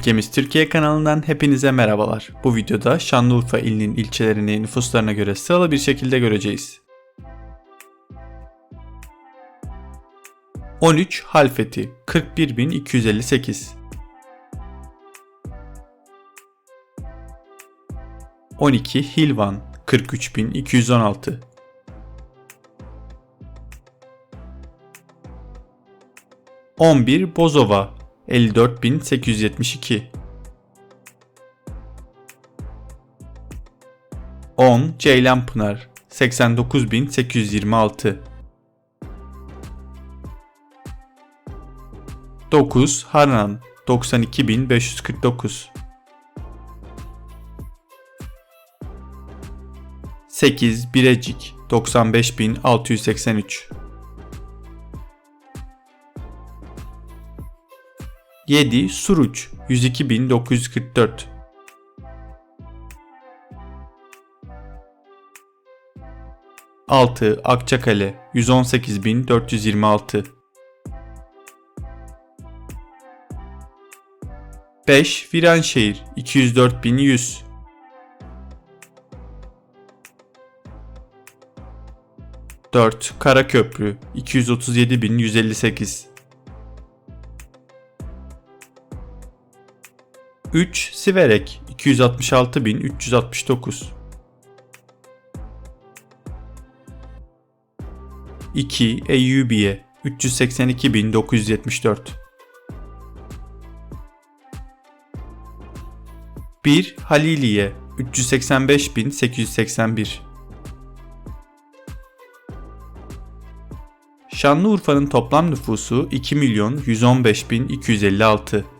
Ülkemiz Türkiye kanalından hepinize merhabalar. Bu videoda Şanlıurfa ilinin ilçelerini nüfuslarına göre sıralı bir şekilde göreceğiz. 13 Halfeti 41258 12 Hilvan 43216 11 Bozova 54872 10 Ceylanpınar 89826 9 Harran 92549 8 Birecik 95683 7 Suruç 102944 6 Akçakale 118426 5 Viranşehir 204100 4 Karaköprü 237158 3 Siverek 266369 2 Eyyubiye 382974 1 Haliliye 385881 Şanlıurfa'nın toplam nüfusu 2 milyon 115 bin 256.